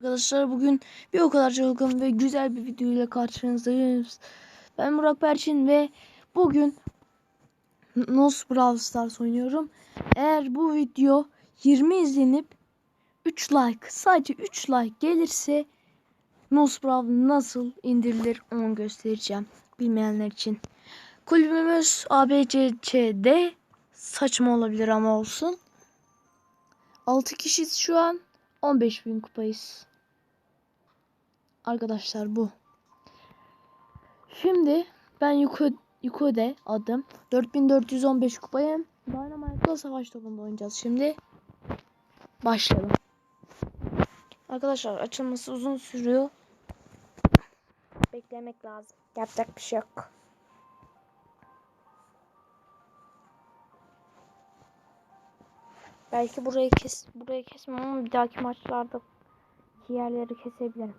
Arkadaşlar bugün bir o kadar çılgın ve güzel bir video ile karşınızdayız. Ben Murat Perçin ve bugün Nos Brawl Stars oynuyorum. Eğer bu video 20 izlenip 3 like sadece 3 like gelirse Nos Brawl nasıl indirilir onu göstereceğim bilmeyenler için. Kulübümüz ABCC'de saçma olabilir ama olsun. 6 kişiyiz şu an. 15.000 kupayız. Arkadaşlar bu. Şimdi ben Yuko, Yuko'de adım. 4415 kupayım. Dynamite'la savaş topunda oynayacağız şimdi. Başlayalım. Arkadaşlar açılması uzun sürüyor. Beklemek lazım. Yapacak bir şey yok. Belki burayı kes burayı kesmem ama bir dahaki maçlarda yerleri kesebilirim.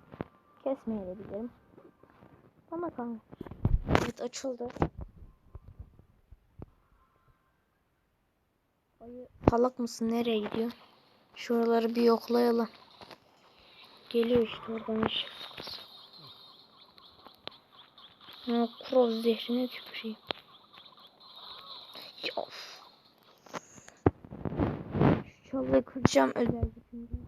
Kesmeyebilirim. Bana kalmış. Evet açıldı. Ayı salak mısın? Nereye gidiyor? Şuraları bir yoklayalım. Geliyor işte oradan iş. Ha, Crow zehrine tüküreyim. Ya, of. Şu çalıyı kıracağım özel gücümden.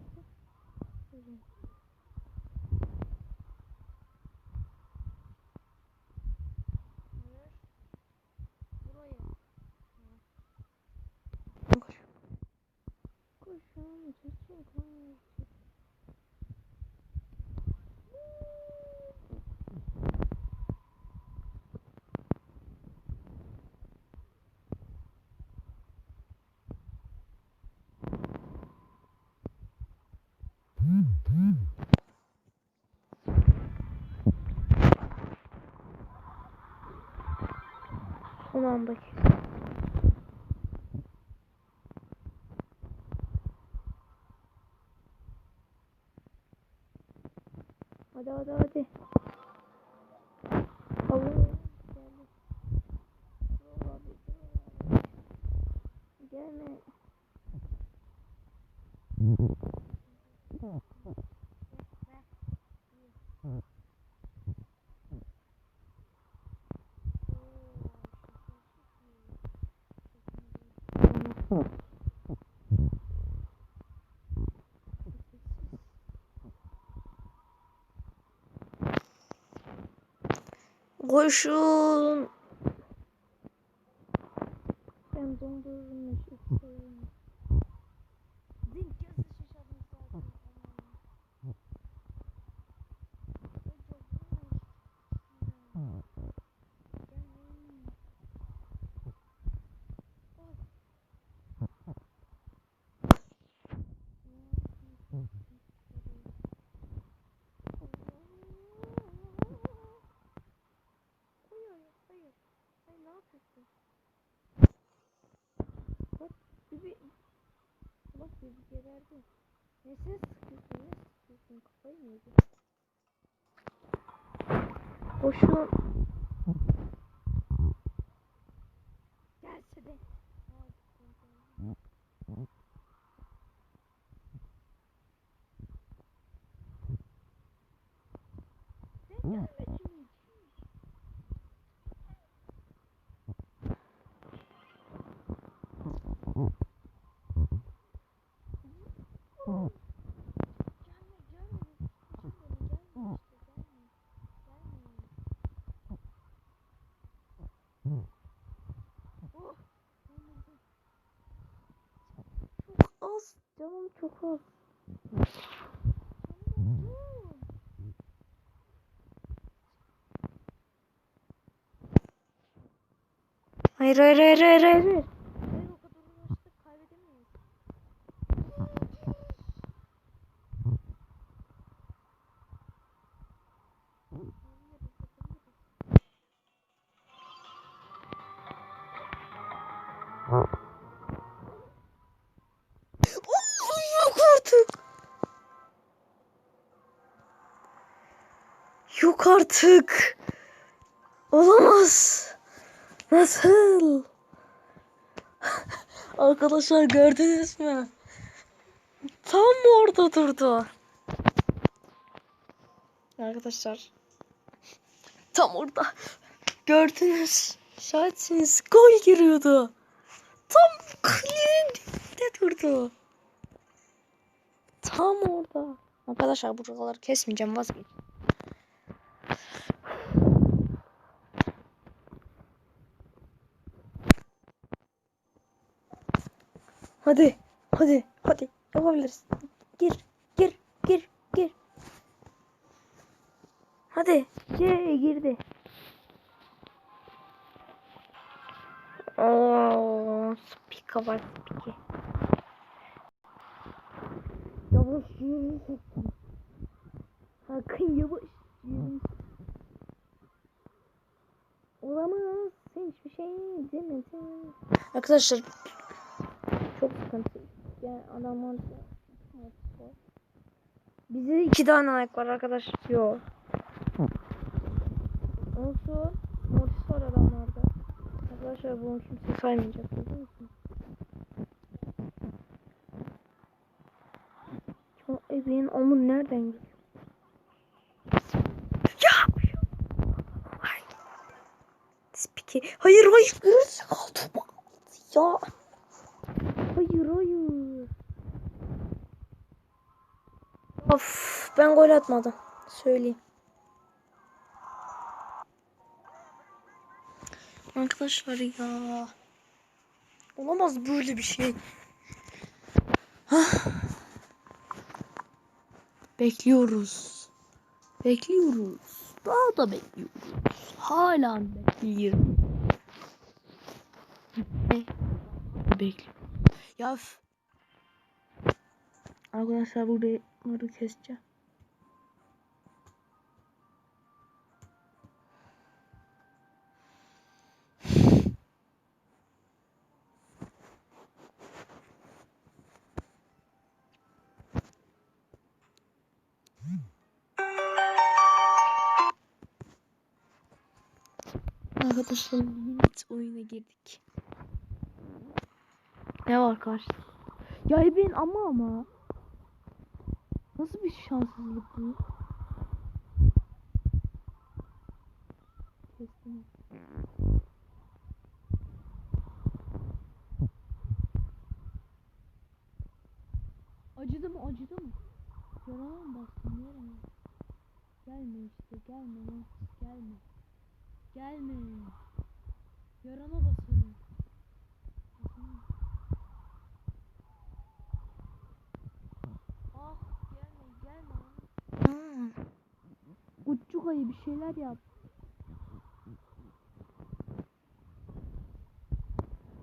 Koş. Koşun, koşun, koşun. Son andaki. Hadi hadi hadi. Allah. Gelme. Koşun. Ben dondurmuş ne yapıyorsun? Bak, bir Bak, bir geberdi. Ne ses sıkıyorsun, ne sıkıyorsun? Kafayı mı yedin? Boşuna... Gelse de. Sen gelme şimdi. Gelme gelme. Gelme işte gelme. Oh, anladım. Çok az. Canım çok az. Hayır hayır hayır hayır hayır. Artık. Yok artık. Olamaz. Nasıl? Arkadaşlar gördünüz mü? Tam orada durdu. arkadaşlar. Tam orada. Gördünüz. Şahitsiniz. Gol giriyordu. Tam kalenin durdu. Tam orada. Arkadaşlar buraları kesmeyeceğim vazgeç. Hadi. Hadi. Hadi. Yapabiliriz. Gir. Gir. Gir. Gir. Hadi. Ye girdi. Oo, spika var spiki. Yavaş yürü. Hakan yavaş yürü. Olamaz. Sen hiçbir şey demedin. Arkadaşlar çok sıkıntı. Yani adamlar Bize iki tane ayak var arkadaş. Yok. Olsun. Mortis var adamlarda. Arkadaşlar bunu kimse saymayacak değil mi? Ebeğin amın nereden geliyor? Ya! Ay. Spiki. Hayır hayır. Kaldı. Ya. Hayır hayır. Of ben gol atmadım. Söyleyeyim. Arkadaşlar ya. Olamaz böyle bir şey. Hah. Bekliyoruz. Bekliyoruz. Daha da bekliyoruz. Hala bekliyoruz. Ne? Bekliyoruz. Ya. Arkadaşlar burayı bunları keseceğim. Arkadaşlar limit oyuna girdik. Ne var karşıda? Ya ben ama ama. Nasıl bir şanssızlık bu? Kestim. Acıdı mı acıdı mı? Yarana mı bastın yarana? Gelme işte gelme gelme. Gelme. Yarana. Basın. Ah gelme gelme. Aa. Uççuk ayı bir şeyler yap.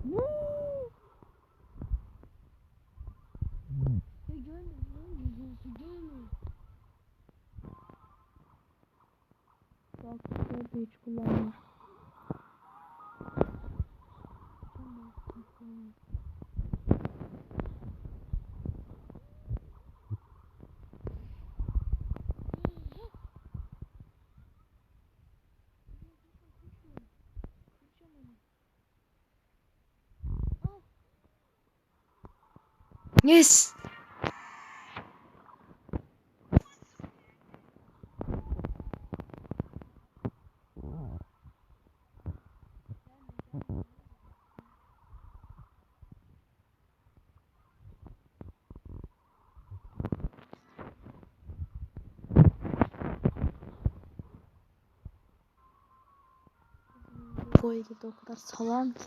Woo! Ya gelme lan yüzüntü gelme. Bak kullanma. Yes. Gol girdi o kadar salam ki.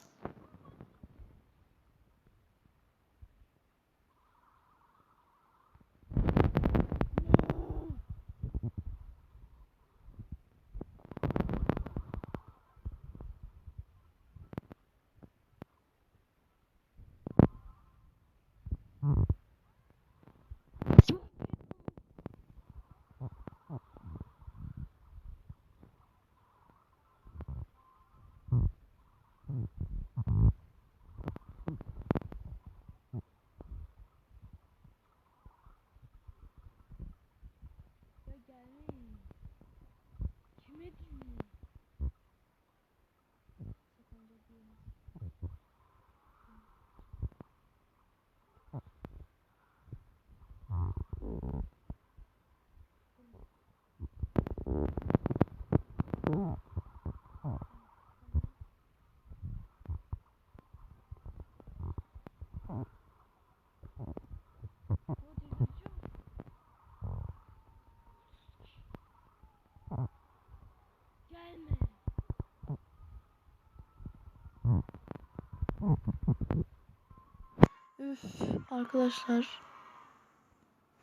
Arkadaşlar.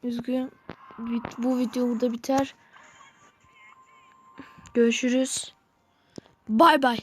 Üzgün. Bu video burada biter. Görüşürüz. Bay bay.